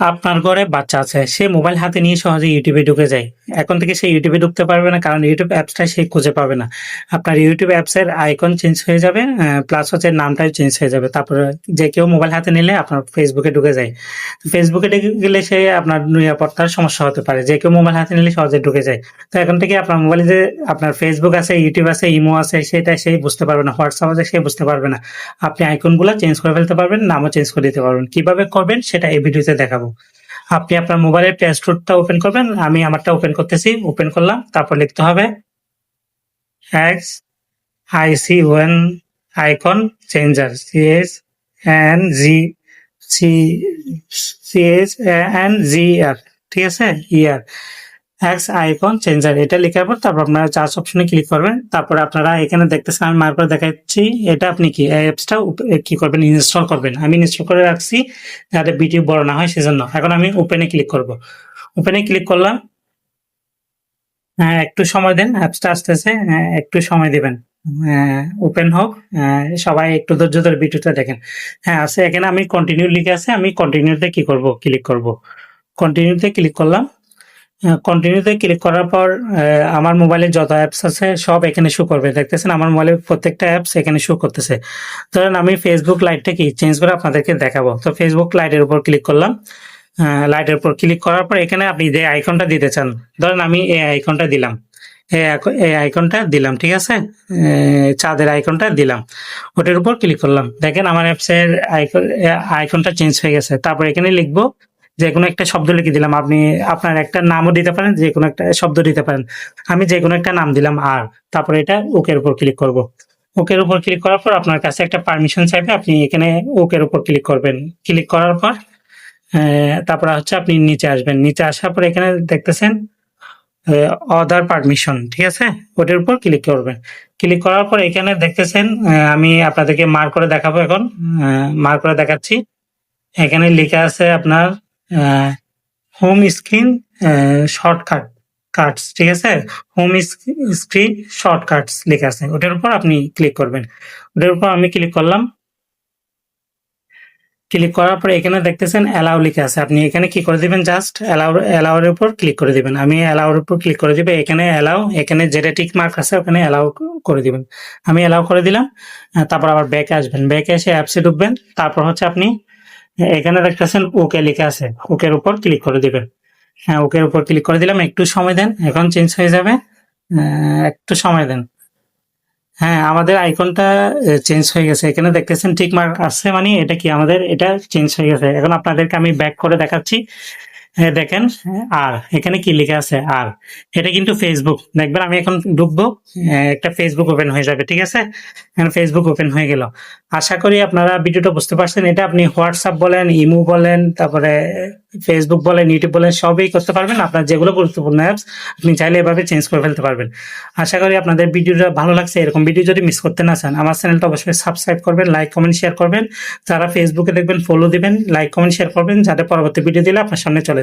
আপনার ঘরে বাচ্চা আছে, সে মোবাইল হাতে নিয়ে সহজে ইউটিউবে ঢুকে যায়। এখন থেকে সে ইউটিউবে ঢুকতে পারবে না, কারণ ইউটিউব অ্যাপসটা সে খুঁজে পাবে না। আপনার ইউটিউব অ্যাপসের আইকন চেঞ্জ হয়ে যাবে প্লাস হচ্ছে নামটাও চেঞ্জ হয়ে যাবে। তারপরে যে কেউ মোবাইল হাতে নিলে আপনার ফেসবুকে ঢুকে যায়। ফেসবুকে ঢুকে গেলে সে আপনার নিরাপত্তার সমস্যা হতে পারে। যে কেউ মোবাইল হাতে নিলে সহজে ঢুকে যায়। তো এখন থেকে আপনার মোবাইলে যে আপনার ফেসবুক আছে ইউটিউব আছে ইমো আছে, সেটা সে বুঝতে পারবে না। হোয়াটসঅ্যাপ আছে, সে বুঝতে পারবে না। আপনি আইকনগুলো চেঞ্জ করে ফেলতে পারবেন, নামও চেঞ্জ করে দিতে পারবেন। কীভাবে করবেন, সেটা এই ভিডিওতে দেখাবো। আপনি আপনার মোবাইলের প্লে স্টোরটা ওপেন করবেন, আমি আমারটা ওপেন করতেছি ওপেন করলাম, তারপর লিখতে হবে X I C one icon changer C S N G C C S N G আর ঠিক আছে? ইয়ার এক্স আইকন চেঞ্জার এটা লেখার পর তারপর আপনারা চার্জ অপশনে ক্লিক করবেন। তারপর আপনারা এখানে দেখতেছেন আমি মার করে দেখাচ্ছি এটা আপনি কি অ্যাপসটা কি করবেন ইনস্টল করবেন। আমি ইনস্টল করে রাখছি যাতে ভিডিও বড় না হয় সেজন্য। এখন আমি ওপেনে ক্লিক করব। ওপেনে ক্লিক করলাম। হ্যাঁ একটু সময় দেন অ্যাপসটা আসতেছে হ্যাঁ, একটু সময় দিবেন। ওপেন হোক হ্যাঁ, সবাই একটু ধৈর্য ধরে ভিডিওটা দেখেন। হ্যাঁ আছে এখানে আমি কন্টিনিউ লিখে আছে আমি কন্টিনিউতে কি করব ক্লিক করব। কন্টিনিউতে ক্লিক করলাম। কন্টিনিউতে ক্লিক করার পর আমার মোবাইলে যত অ্যাপস আছে সব এখানে শো করবে। দেখতেছেন আমার মোবাইলে প্রত্যেকটা অ্যাপস এখানে শো করতেছে। ধরেন আমি ফেসবুক লাইটটা কি চেঞ্জ করে আপনাদেরকে দেখাবো। তো ফেসবুক লাইটের উপর ক্লিক করলাম। লাইটের উপর ক্লিক করার পর এখানে আপনি যে আইকনটা দিতে চান, ধরেন আমি এই আইকনটা দিলাম। এই আইকন- আইকনটা দিলাম, ঠিক আছে? চাঁদের আইকনটা দিলাম। ওটার উপর ক্লিক করলাম। দেখেন আমার অ্যাপসের আইকন আইকনটা চেঞ্জ হয়ে গেছে। তারপর এখানে লিখব যে কোনো একটা শব্দ লিখে দিলাম। আপনি আপনার একটা নামও দিতে পারেন, যে কোনো একটা শব্দ দিতে পারেন। আমি যে কোনো একটা নাম দিলাম, আর। তারপরে এটা ওকের উপর ক্লিক করব। ওকের উপর ক্লিক করার পর আপনার কাছে একটা পারমিশন চাইবে, আপনি এখানে ওকের উপর ক্লিক করবেন। ক্লিক করার পর তারপরে হচ্ছে আপনি নিচে আসবেন। নিচে আসার পর এখানে দেখতেছেন অদার পারমিশন ঠিক আছে? ওটার উপর ক্লিক করবেন। ক্লিক করার পর এখানে দেখতেছেন আমি আপনাদেরকে মার করে দেখাবো এখন। মার করে দেখাচ্ছি। এখানে লেখা আছে আপনার হোম স্ক্রিন শর্টকাট কাটস ঠিক আছে? হোম স্ক্রিন শর্টকাটস লেখা আছে। ওটার উপর আপনি ক্লিক করবেন। ওটার উপর আমি ক্লিক করলাম। ক্লিক করার পর এখানে দেখতেছেন অ্যালাউ লিখে আছে। আপনি এখানে কি করে দিবেন জাস্ট অ্যালাউ অ্যালাউর উপর ক্লিক করে দিবেন। আমি অ্যালাউর উপর ক্লিক করে দিবে। এখানে অ্যালাউ এখানে যেটা টিক মার্ক আছে, ওখানে অ্যালাউ করে দিবেন। আমি অ্যালাউ করে দিলাম। তারপর আবার ব্যাকে আসবেন। ব্যাকে এসে অ্যাপসে ঢুকবেন। তারপর হচ্ছে আপনি এখানে দেখতেছেন ওকে লিখে আছে। ওকের উপর ক্লিক করে দিবেন। হ্যাঁ ওকের উপর ক্লিক করে দিলাম, একটু সময় দেন, এখন চেঞ্জ হয়ে যাবে। একটু সময় দেন। হ্যাঁ আমাদের আইকনটা চেঞ্জ হয়ে গেছে। এখানে দেখতেছেন ঠিক মার্ক আসছে মানে এটা কি আমাদের, এটা চেঞ্জ হয়ে গেছে। এখন আপনাদেরকে আমি ব্যাক করে দেখাচ্ছি। দেখেন আর এখানে কি লেখা আছে? আর। এটা কিন্তু ফেসবুক দেখবেন আমি এখন ঢুকবো একটা ফেসবুক ওপেন হয়ে যাবে ঠিক আছে? ফেসবুক ওপেন হয়ে গেল। আশা করি আপনারা ভিডিওটা বুঝতে পারছেন। এটা আপনি হোয়াটসঅ্যাপ বলেন ইমো বলেন তারপরে ফেসবুক বলেন ইউটিউব বলেন সবই করতে পারবেন। আপনার যেগুলো গুরুত্বপূর্ণ অ্যাপস আপনি চাইলে এভাবে চেঞ্জ করে ফেলতে পারবেন। আশা করি আপনাদের ভিডিওটা ভালো লাগছে। এরকম ভিডিও যদি মিস করতে না চান আমার চ্যানেলটা অবশ্যই সাবস্ক্রাইব করবেন লাইক কমেন্ট শেয়ার করবেন। যারা ফেসবুকে দেখবেন ফলো দিবেন লাইক কমেন্ট শেয়ার করবেন। যাতে পরবর্তী ভিডিও দিলে আপনার সামনে চলে